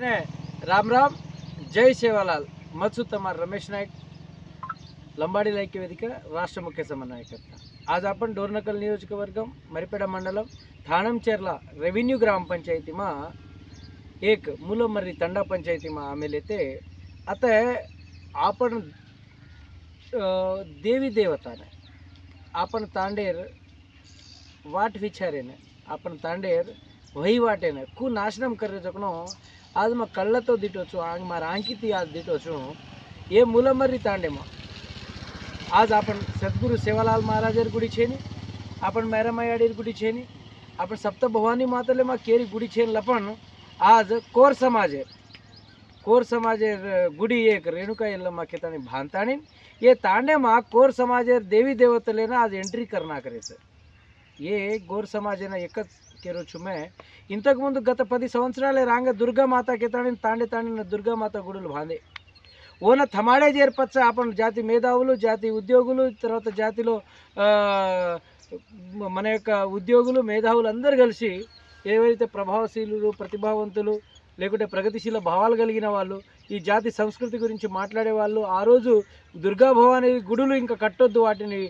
ने राम राम। जय सेवालाल। मत्सु तमार रमेश नाईक लंबाड़ी लाइक वेदिक, राष्ट्र मुख्य समन्वयकर्ता। आज अपन डोर डोरनकल निजकवर्ग मरीपेड़ा मंडलम, थाणम चेरला, रेवेन्यू ग्राम पंचायती में, एक मूलमर्री तंडा पंचायती में आम लेते। अत आपन देवी देवता ने अपन तांडेर वाट विचारे ने अपन तांडेर वही वाटे ने कू नाशनम कर जकनों आज मा कल्ल तो दिटो छो అది మా కళ్ళతో ती आज दिटो అది తిట్టవచ్చు ఏ మూల तांडे తాండేమో आज आपण सद्गुरू सेवालाल महाराजर गुडी छेनी आपण मॅरामायाडीर गुडी छेनी आपण सप्त भवानी मातले मा केरी गुढी छेनला पण आज कोर समाज समाजे कोर समाज गुडी एक रेणुका येल्ल मा केतानी भानताणी ये तांडे मा कोर समाज देवी देवतलेनं आज एंट्री करणार करायचं ये गोर समाजेनं एकच కెరుచుమే ఇంతకుముందు గత పది సంవత్సరాలే రాంగ దుర్గామాత కితాడిని తాండి తాండిన దుర్గామాత గుడులు బాంది ఓన తమాడే చేర్పచ్చ ఆపన జాతి మేధావులు జాతి ఉద్యోగులు తర్వాత జాతిలో మన యొక్క ఉద్యోగులు మేధావులు అందరు కలిసి ఏవైతే ప్రభావశీలు ప్రతిభావంతులు లేకుంటే ప్రగతిశీల భావాలు కలిగిన వాళ్ళు ఈ జాతి సంస్కృతి గురించి మాట్లాడే వాళ్ళు ఆ రోజు దుర్గాభవాని గుడులు ఇంకా కట్టొద్దు వాటిని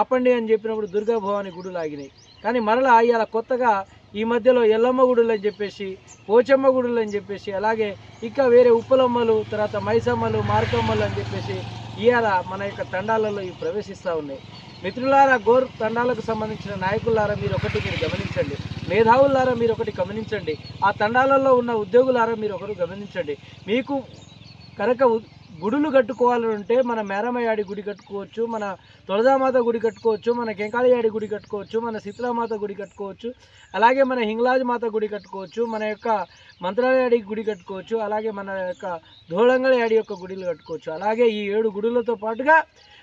ఆపండి అని చెప్పినప్పుడు దుర్గాభవాని గుడులు ఆగినాయి. కానీ మరలా ఇవాళ కొత్తగా ఈ మధ్యలో ఎల్లమ్మ గుడులు అని చెప్పేసి పోచమ్మ గుడులు అని చెప్పేసి అలాగే ఇంకా వేరే ఉప్పలమ్మలు తర్వాత మైసమ్మలు మార్కమ్మలు అని చెప్పేసి ఇవాళ మన యొక్క తండాలలో ఇవి ప్రవేశిస్తూ ఉన్నాయి. మిత్రులారా గోర్ తండాలకు సంబంధించిన నాయకులారా మీరు ఒకటి మీరు గమనించండి. మేధావులారా మీరు ఒకటి గమనించండి. ఆ తండాలలో ఉన్న ఉద్యోగులారా మీరు ఒకరు గమనించండి. మీకు కనుక గుడులు కట్టుకోవాలని ఉంటే మన మేరమయాడి గుడి కట్టుకోవచ్చు మన తులజామాత గుడి కట్టుకోవచ్చు మన కెంకాళయాడి గుడి కట్టుకోవచ్చు మన శీతలామాత గుడి కట్టుకోవచ్చు అలాగే మన హింగ్లాజ్ మాత గుడి కట్టుకోవచ్చు మన యొక్క మంత్రాలయాడి గుడి కట్టుకోవచ్చు అలాగే మన యొక్క ధోళంగళయాడి యొక్క గుడిలు కట్టుకోవచ్చు. అలాగే ఈ ఏడు గుడులతో పాటుగా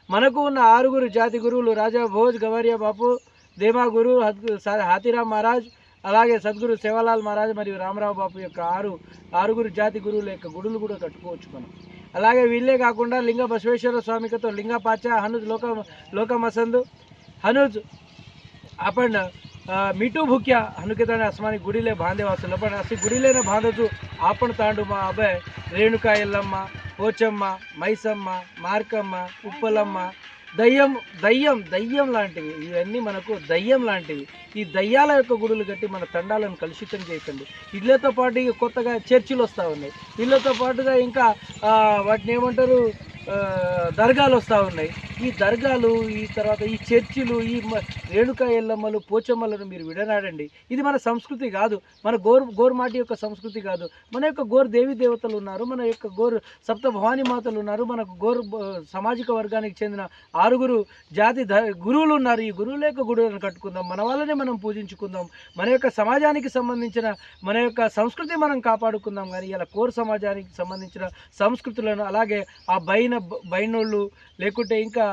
మనకు ఉన్న ఆరుగురు జాతి గురువులు రాజా భోజ్ గవర్య బాపు దేమా గురు హద్గు- హాతీరామ్ మహారాజ్ అలాగే సద్గురు శివలాల్ మహారాజ్ మరియు రామరావు బాబు యొక్క ఆరు ఆరుగురు జాతి గురువుల యొక్క గుడులు కూడా కట్టుకోవచ్చు మనం. అలాగే వీళ్ళే కాకుండా లింగ బసవేశ్వర స్వామికతో లింగపాచ హనుజ్ లోక లోకమసందు హనుజ్ అపండ్ మిటూ భుక్య હનુકેતાને అస్మాని గుడిలే લે બાંધે વાસલો అసలు આસી ગુડી લઈને બાંધો છું આ પણ તાંડુમાં અભય રેણુકા એલ્લમ્મા దయ్యం దయ్యం దయ్యం లాంటివి. ఇవన్నీ మనకు దయ్యం లాంటివి. ఈ దయ్యాల యొక్క గుడులు కట్టి మన తండాలను కలుషితం చేయకండి వీళ్ళతో పాటు ఇక కొత్తగా చర్చిలు వస్తూ ఉన్నాయి. వీళ్ళతో పాటుగా ఇంకా వాటిని ఏమంటారు? దర్గాలు వస్తూ ఉన్నాయి. ఈ దర్గాలు ఈ తర్వాత ఈ చర్చిలు ఈ రేణుకా ఎల్లమ్మలు పోచమ్మలను మీరు విడనాడండి. ఇది మన సంస్కృతి కాదు. మన గోర్ గోర్మాటి యొక్క సంస్కృతి కాదు. మన యొక్క గోర్ దేవి దేవతలు ఉన్నారు. మన యొక్క గోర్ సప్త భవానీ మాతలు ఉన్నారు. మనకు గోర్ సామాజిక వర్గానికి చెందిన ఆరుగురు జాతి గురువులు ఉన్నారు. ఈ గురువుల యొక్క గుడులను కట్టుకుందాం. మన వాళ్ళనే మనం పూజించుకుందాం. మన యొక్క సమాజానికి సంబంధించిన మన యొక్క సంస్కృతి మనం కాపాడుకుందాం. కానీ ఇలా కోర్ సమాజానికి సంబంధించిన సంస్కృతులను అలాగే ఆ బైన బైనోళ్ళు లేకుంటే ఇంకా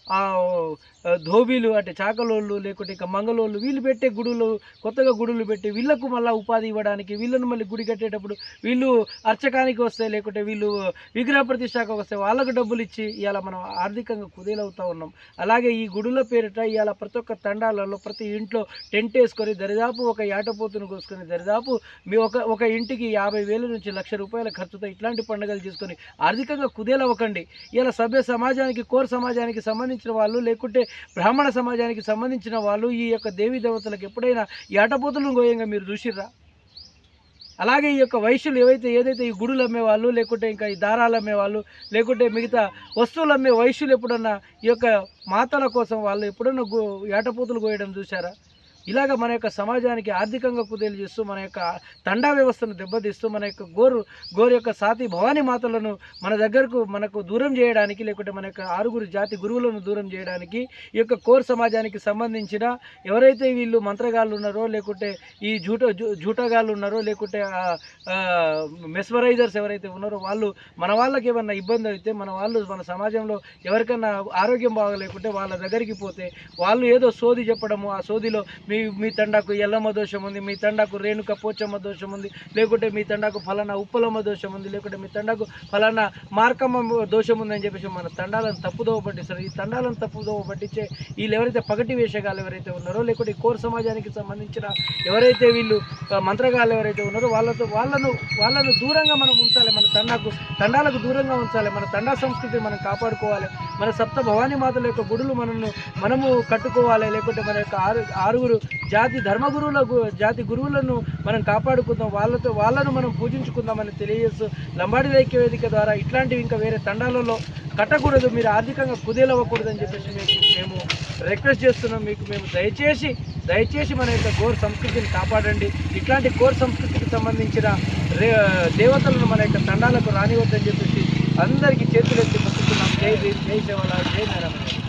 ధోబీలు అంటే చాకలోళ్ళు లేకుంటే ఇంకా మంగళోళ్ళు వీళ్ళు పెట్టే గుడులు కొత్తగా గుడులు పెట్టి వీళ్ళకు మళ్ళీ ఉపాధి ఇవ్వడానికి వీళ్ళను మళ్ళీ గుడి కట్టేటప్పుడు వీళ్ళు అర్చకానికి వస్తే లేకుంటే వీళ్ళు విగ్రహ ప్రతిష్టాకు వస్తే వాళ్ళకు డబ్బులు ఇచ్చి ఇవాళ మనం ఆర్థికంగా కుదేలవుతూ ఉన్నాం. అలాగే ఈ గుడుల పేరిట ఇవాళ ప్రతి ఒక్క తండాలలో ప్రతి ఇంట్లో టెంట్ వేసుకొని దరిదాపు ఒక ఏటపోతును కోసుకొని దరిదాపు మీ ఒక ఒక ఇంటికి యాభై వేల నుంచి లక్ష రూపాయల ఖర్చుతో ఇట్లాంటి పండుగలు చేసుకొని ఆర్థికంగా కుదేలవ్వకండి ఇలా సభ్య సమాజానికి కోర్ సమాజానికి సంబంధించి సంబంధించిన వాళ్ళు లేకుంటే బ్రాహ్మణ సమాజానికి సంబంధించిన వాళ్ళు ఈ యొక్క దేవీ దేవతలకు ఎప్పుడైనా ఈ ఆటపోతులను గోయంగా మీరు చూసిర్రా? అలాగే ఈ యొక్క వైశ్యులు ఏవైతే ఏదైతే ఈ గుడులు అమ్మేవాళ్ళు లేకుంటే ఇంకా ఈ దారాలు అమ్మేవాళ్ళు లేకుంటే మిగతా వస్తువులు అమ్మే వైశ్యులు ఎప్పుడన్నా ఈ యొక్క మాతల కోసం వాళ్ళు ఎప్పుడన్నా గో ఏటపోతులు కోయడం చూసారా ఇలాగ మన యొక్క సమాజానికి ఆర్థికంగా కుదేలు చేస్తూ మన యొక్క తండా వ్యవస్థను దెబ్బతీస్తూ మన యొక్క గోరు గోరు యొక్క సాతి భవానీ మాతలను మన దగ్గరకు మనకు దూరం చేయడానికి లేకుంటే మన యొక్క ఆరుగురు జాతి గురువులను దూరం చేయడానికి ఈ యొక్క కోర్ సమాజానికి సంబంధించిన ఎవరైతే వీళ్ళు మంత్రగాళ్ళు ఉన్నారో లేకుంటే ఈ జూట జూ- జూటగాళ్ళు ఉన్నారో లేకుంటే మెస్మరైజర్స్ ఎవరైతే ఉన్నారో వాళ్ళు మన వాళ్ళకి ఏమన్నా ఇబ్బంది అయితే మన వాళ్ళు మన సమాజంలో ఎవరికన్నా ఆరోగ్యం బాగలేకుంటే వాళ్ళ దగ్గరికి పోతే వాళ్ళు ఏదో సోది చెప్పడము ఆ సోదిలో మీ మీ తండాకు ఎల్లమ్మ దోషం ఉంది మీ తండాకు రేణుక పోచమ్మ దోషం ఉంది లేకుంటే మీ తండాకు ఫలానా ఉప్పలమ్మ దోషం ఉంది లేకుంటే మీ తండాకు ఫలానా మార్కమ్మ దోషం ఉందని చెప్పేసి మన తండాలను తప్పుదోవ పట్టిస్తారు. ఈ తండాలను తప్పుదోవ పట్టించే వీళ్ళు ఎవరైతే పగటి వేషగాలు ఎవరైతే ఉన్నారో లేకుంటే ఈ కోర్ సమాజానికి సంబంధించిన ఎవరైతే వీళ్ళు మంత్రగాలు ఎవరైతే ఉన్నారో వాళ్ళతో వాళ్ళను వాళ్ళను దూరంగా మనం ఉంచాలి. మన తండాకు తండాలకు దూరంగా ఉంచాలి. మన తండా సంస్కృతిని మనం కాపాడుకోవాలి. మన సప్త భవానీ మాతల యొక్క గుడులు మనము మనము కట్టుకోవాలి. లేకుంటే మన యొక్క ఆరు ఆరుగురు జాతి ధర్మగురువుల జాతి గురువులను మనం కాపాడుకుందాం. వాళ్ళతో వాళ్ళను మనం పూజించుకుందామని తెలియజేస్తూ లంబాడి ఐక్య వేదిక ద్వారా ఇట్లాంటివి ఇంకా వేరే తండాలలో కట్టకూడదు. మీరు ఆర్థికంగా కుదేలవ్వకూడదని చెప్పేసి మీకు మేము రిక్వెస్ట్ చేస్తున్నాం. మీకు మేము దయచేసి దయచేసి మన యొక్క గోర్ సంస్కృతిని కాపాడండి. ఇట్లాంటి గోర్ సంస్కృతికి సంబంధించిన రే దేవతలను మన యొక్క తండాలకు రానివద్దని చెప్పేసి అందరికీ చేతులెత్తి మొక్కుతున్నాం. జై భీమ్ జై సేవలాల్ జై నారాయణ